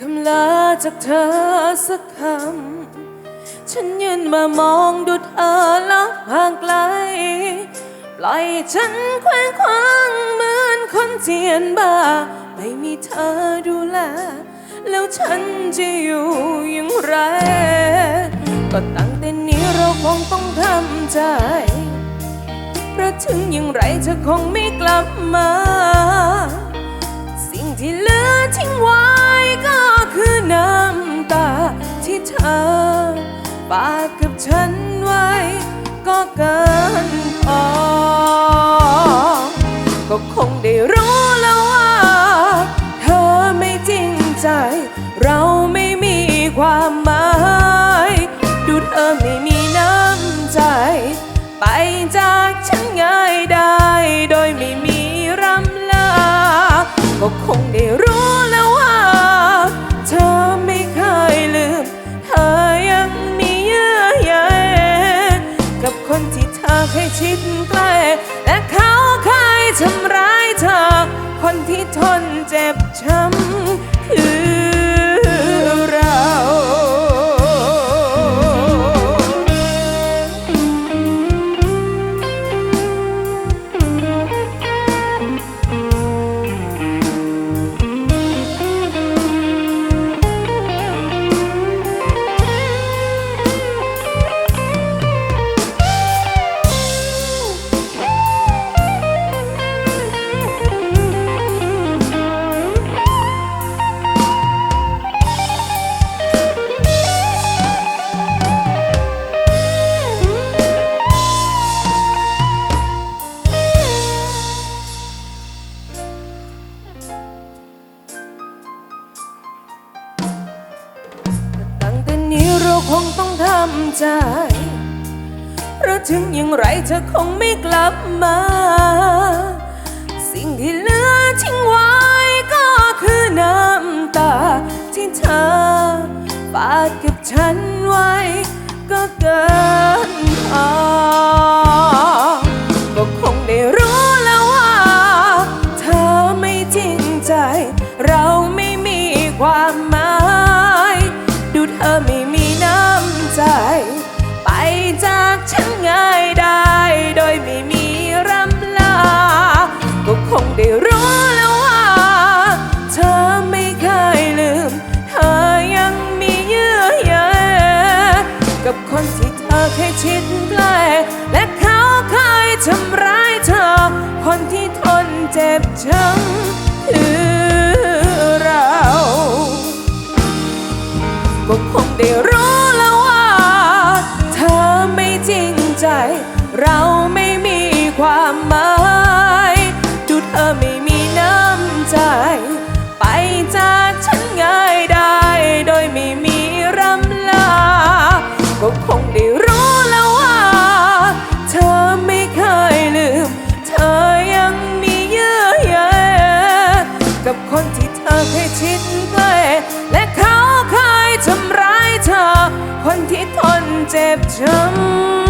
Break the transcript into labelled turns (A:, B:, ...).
A: คำลาจากเธอสักคำ ฉันยืนมามองดูเธอล้วห่างไกล ปล่อยฉันเคว้งคว้างเหมือนคนเจียนบ้า ไม่มีเธอดูแล แล้วฉันจะอยู่อย่างไร ก็ตั้งแต่นี้เราคงต้องทำใจ เพราะถึงอย่างไรเธอคงไม่กลับมา ฝากกับฉันไว้ ก็เกินพอ ก็คงได้รู้แล้วว่า เธอไม่จริงใจ เราไม่มีความหมาย ดูเธอไม่มีน้ำใจ ไปจาก เธอเคยชิดใกล้และเขาเคยทำร้ายเธอ คนที่ทนเจ็บช้ำคือ ใจ เพราะถึงอย่างไรเธอคงไม่กลับมา สิ่งที่เหลือทิ้งไว้ก็คือน้ำตาที่เธอฝากกับฉันไว้ คนที่เธอเคยชิดใกล้และเขาเคยทำร้ายเธอ คนที่ทนเจ็บช้ำ เธอ คนที่ทนเจ็บช้ำ